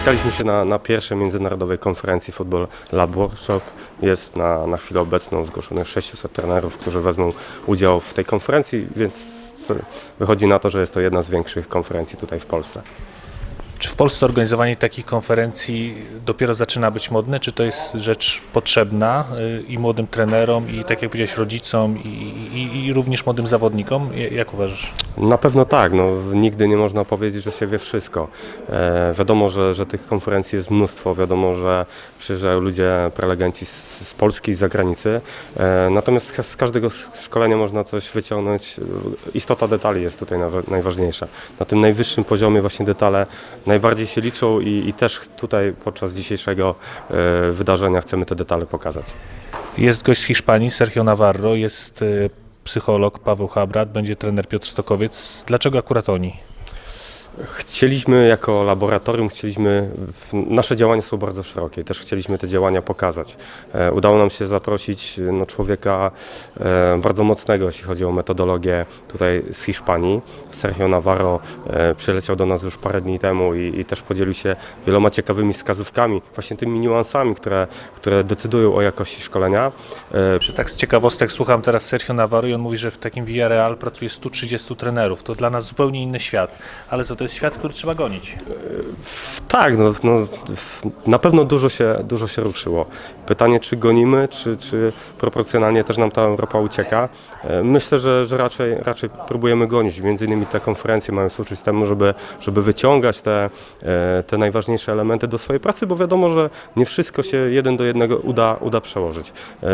Spotkaliśmy się na, na pierwszej międzynarodowej konferencji Football Lab Workshop. Jest na, na chwilę obecną zgłoszonych 600 trenerów, którzy wezmą udział w tej konferencji, więc wychodzi na to, że jest to jedna z większych konferencji tutaj w Polsce. Czy w Polsce organizowanie takich konferencji dopiero zaczyna być modne? Czy to jest rzecz potrzebna y, i młodym trenerom, i tak jak powiedziałeś, rodzicom, i, i, i również młodym zawodnikom? Ja- Jak uważasz? Na pewno tak, no, nigdy nie można powiedzieć, że się wie wszystko. E, wiadomo, że, że tych konferencji jest mnóstwo, wiadomo, że przyjeżdżają ludzie, prelegenci z, z Polski i z zagranicy, e, natomiast z każdego sz- szkolenia można coś wyciągnąć. E, Istota detali jest tutaj najważniejsza. Na tym najwyższym poziomie właśnie detale najbardziej się liczą i, i też tutaj podczas dzisiejszego e, wydarzenia chcemy te detale pokazać. Jest gość z Hiszpanii, Sergio Navarro, jest y, psycholog Paweł Habrat, będzie trener Piotr Stokowiec. Dlaczego akurat oni? Chcieliśmy jako laboratorium, chcieliśmy, nasze działania są bardzo szerokie, też chcieliśmy te działania pokazać. E, Udało nam się zaprosić no, człowieka e, bardzo mocnego, jeśli chodzi o metodologię tutaj z Hiszpanii. Sergio Navarro e, przyleciał do nas już parę dni temu i, i też podzielił się wieloma ciekawymi wskazówkami, właśnie tymi niuansami, które, które decydują o jakości szkolenia. E, Czy tak z ciekawostek słucham teraz Sergio Navarro i on mówi, że w takim Villarreal pracuje 130 trenerów. To dla nas zupełnie inny świat, ale co to jest świat, który trzeba gonić. Tak, no, no, na pewno dużo się, dużo się ruszyło. Pytanie, czy gonimy, czy, czy proporcjonalnie też nam ta Europa ucieka. E, Myślę, że, że raczej, raczej próbujemy gonić. Między innymi te konferencje mają służyć temu, żeby, żeby wyciągać te, e, te najważniejsze elementy do swojej pracy, bo wiadomo, że nie wszystko się jeden do jednego uda, uda przełożyć. E,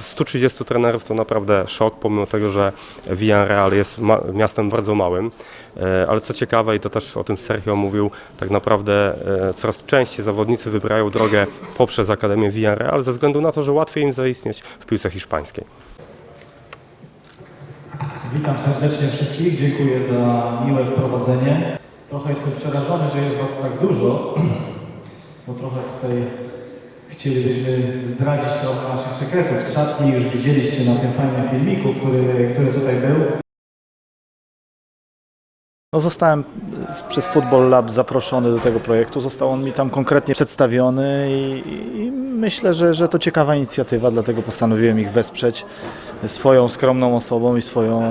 130 trenerów to naprawdę szok, pomimo tego, że Villarreal jest miastem bardzo małym. E, Ale co ciekawe, i to też o tym Sergio mówił, tak naprawdę e, coraz częściej zawodnicy wybrają drogę poprzez Akademię Villarreal ze względu na to, że łatwiej im zaistnieć w piłce hiszpańskiej. Witam serdecznie wszystkich, dziękuję za miłe wprowadzenie. Trochę jestem przerażony, że jest Was tak dużo, bo trochę tutaj chcielibyśmy zdradzić trochę naszych sekretów szatni. Już widzieliście na tym fajnym filmiku, który, który tutaj był. No zostałem przez Football Lab zaproszony do tego projektu. Został on mi tam konkretnie przedstawiony i, i myślę, że, że to ciekawa inicjatywa, dlatego postanowiłem ich wesprzeć swoją skromną osobą i swoją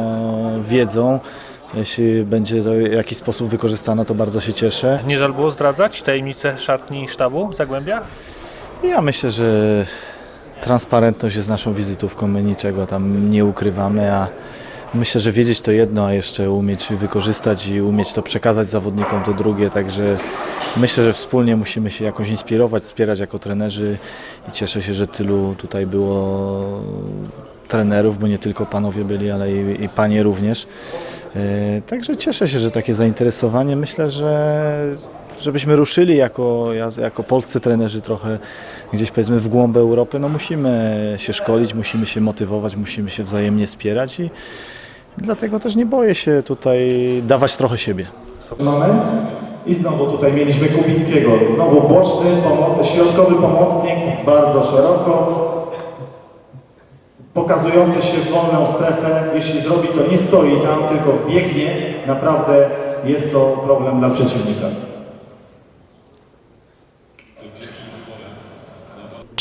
wiedzą. Jeśli będzie to w jakiś sposób wykorzystane, to bardzo się cieszę. Nie żal było zdradzać tajemnicę szatni sztabu Zagłębia? Ja myślę, że transparentność jest naszą wizytówką, my niczego tam nie ukrywamy, a myślę, że wiedzieć to jedno, a jeszcze umieć wykorzystać i umieć to przekazać zawodnikom to drugie, także myślę, że wspólnie musimy się jakoś inspirować, wspierać jako trenerzy i cieszę się, że tylu tutaj było trenerów, bo nie tylko panowie byli, ale i, i panie również. E, Także cieszę się, że takie zainteresowanie. Myślę, że żebyśmy ruszyli jako, ja- jako polscy trenerzy trochę gdzieś powiedzmy w głąb Europy, no musimy się szkolić, musimy się motywować, musimy się wzajemnie wspierać i dlatego też nie boję się tutaj dawać trochę siebie. Mamy. I znowu tutaj mieliśmy Kubickiego. Znowu boczny, pomoc, środkowy pomocnik, bardzo szeroko. Pokazujący się w wolną strefę. Jeśli zrobi to nie stoi tam, tylko wbiegnie, naprawdę jest to problem dla przeciwnika.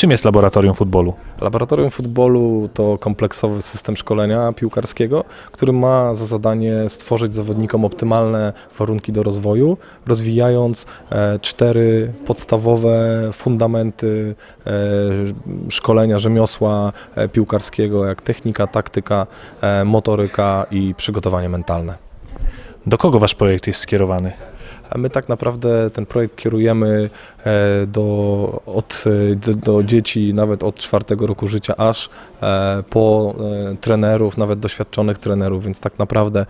Czym jest laboratorium futbolu? Laboratorium Futbolu to kompleksowy system szkolenia piłkarskiego, który ma za zadanie stworzyć zawodnikom optymalne warunki do rozwoju, rozwijając e, cztery podstawowe fundamenty e, szkolenia rzemiosła e, piłkarskiego, jak technika, taktyka, motoryka i przygotowanie mentalne. Do kogo wasz projekt jest skierowany? My tak naprawdę ten projekt kierujemy e, do, od, e, do, do dzieci nawet od czwartego roku życia aż e, po trenerów, nawet doświadczonych trenerów, więc tak naprawdę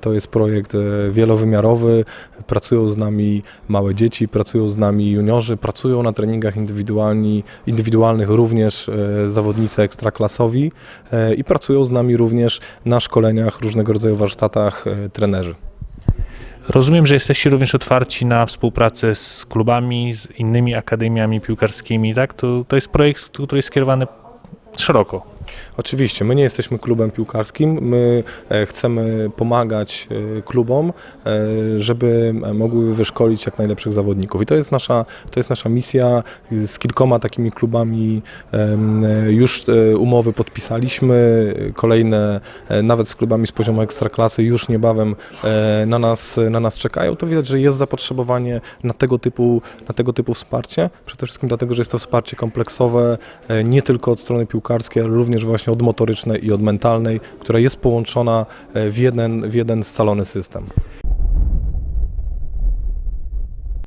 to jest projekt wielowymiarowy. Pracują z nami małe dzieci, pracują z nami juniorzy, pracują na treningach indywidualni, indywidualnych również zawodnicy ekstraklasowi i pracują z nami również na szkoleniach, różnego rodzaju warsztatach trenerzy. Rozumiem, że jesteście również otwarci na współpracę z klubami, z innymi akademiami piłkarskimi, tak? To, to jest projekt, który jest skierowany szeroko. Oczywiście, my nie jesteśmy klubem piłkarskim, my e, chcemy pomagać e, klubom, e, żeby mogły wyszkolić jak najlepszych zawodników. I to jest nasza, to jest nasza misja. Z kilkoma takimi klubami już umowy podpisaliśmy, kolejne nawet z klubami z poziomu ekstraklasy już niebawem na nas, na nas czekają. To widać, że jest zapotrzebowanie na tego typu, na tego typu wsparcie. Przede wszystkim dlatego, że jest to wsparcie kompleksowe, nie tylko od strony piłkarskiej, ale również właśnie od motorycznej i od mentalnej, która jest połączona e, w jeden, w jeden scalony system.